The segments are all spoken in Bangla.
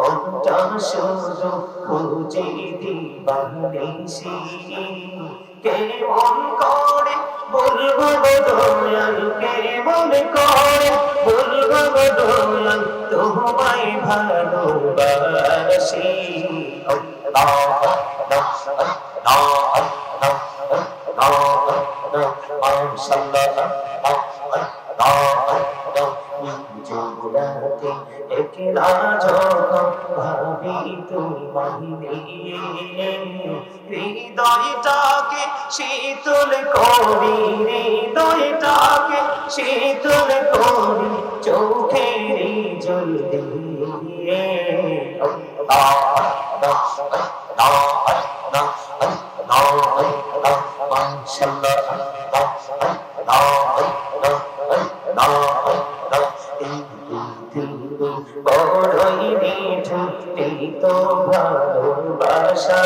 অটা সজ খুঁজে দিবানিসি কেমন করে বলব বদলাল কেমন করে বলব বদলাল তোমায় ভালোবাসি জোড়াতে একলা হৃদয়টাকে শীতল করি হৃদয়টাকে শীতল করি চোখের জল দিয়ে। আল্লাহ আল্লাহ আল্লাহ আল্লাহ আল্লাহ আল্লাহ মাশাআল্লাহ এই তো ভালোবাসা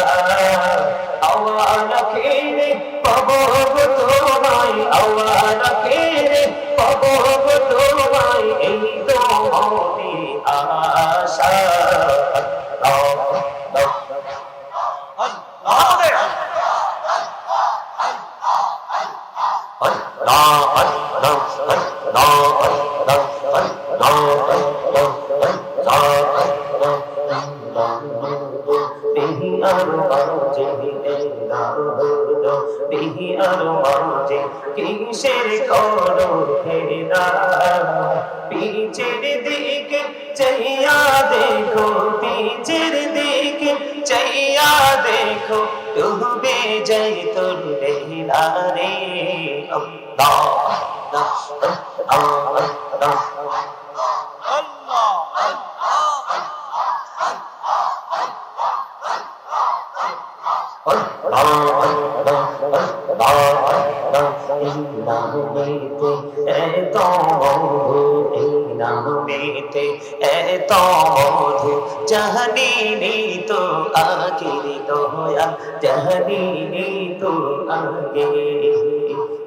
আওয়াজ খেলে পাবো তোমায় আওয়াজ খেলে পাবো তোমায় এই তো মনে আশা আল্লাহ আল্লাহ আমাদের কিসের করো ফেরা পিছের দিকে চাইয়া দেখো পিছের দিকে চাইয়া দেখো ডুবে যাই তোর বেলা রে আল্লাহ আল্লাহ আল্লাহ আল্লাহ এত মধু নামেতে এত মধু জাহানি তো আগে দয়া জাহানি তো আগে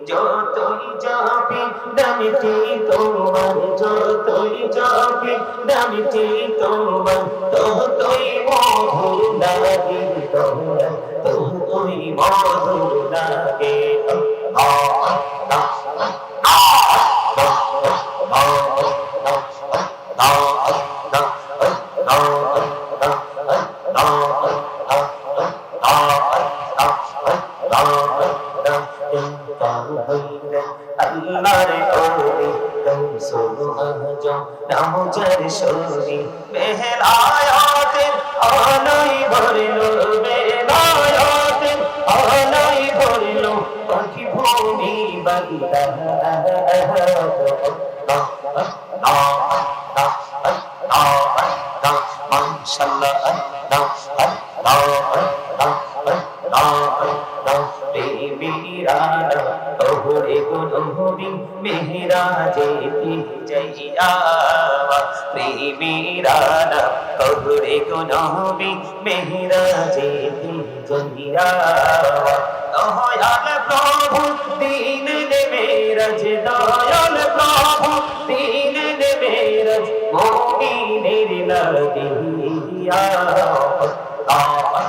যতই যাবি দামিটি তোমার যতই যাবি দামিটি তোমার ততই মধু লাগে তোমার ওই মধুর লাগে নাম চার শরী মেহরায়াতের আলোয় মেহরাজে যাইয়া প্রেমেরানা ওহরে গুনহবি মেহরাজে যাইয়া দয়াল প্রভু দিন মেরাজ দয়াল প্রভু দিন মেরাজ মোমিনের লাগিয়া আল্লাহ আল্লাহ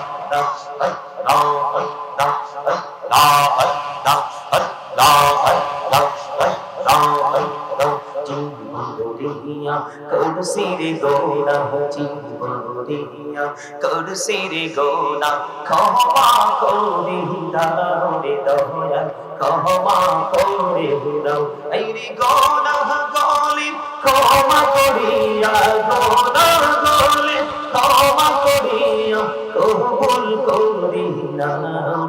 আল্লাহ গোনা জীবরিয়া করসির গোনা ক্ষমা করে দাও রে দয়া ক্ষমা করে দাও এই রে গোনা গলি ক্ষমা করিয়া গোনা গলি ক্ষমা করিয়া কবুল করি না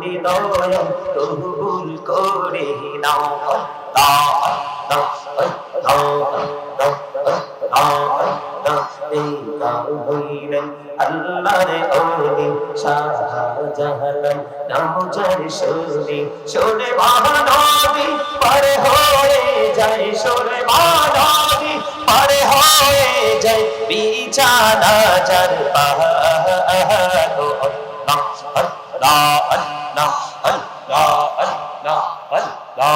রে দয়া কবুল করে নাও আল্লাহ আল্লাহ আল্লাহ আল্লাহর ওলি শাহজাহান নাম যার শুনি, শোনে মহানবী, পারে হয়ে যায়, শোনে মহানবী, পারে হয়ে যায়, বিছানা যার পাহ না না না না না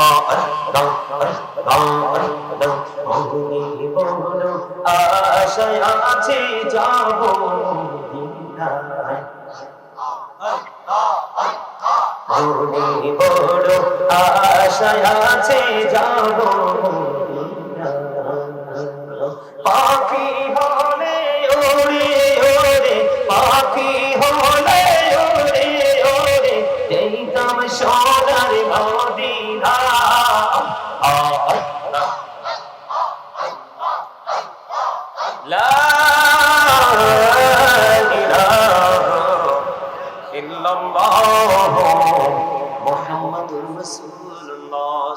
আশায় আছে যাব মনে বড় আশায় আছে যাব। পাখি হলে ওরে ওরে পাখি হলে ওরে ওরে যেতাম সোনার মদিনা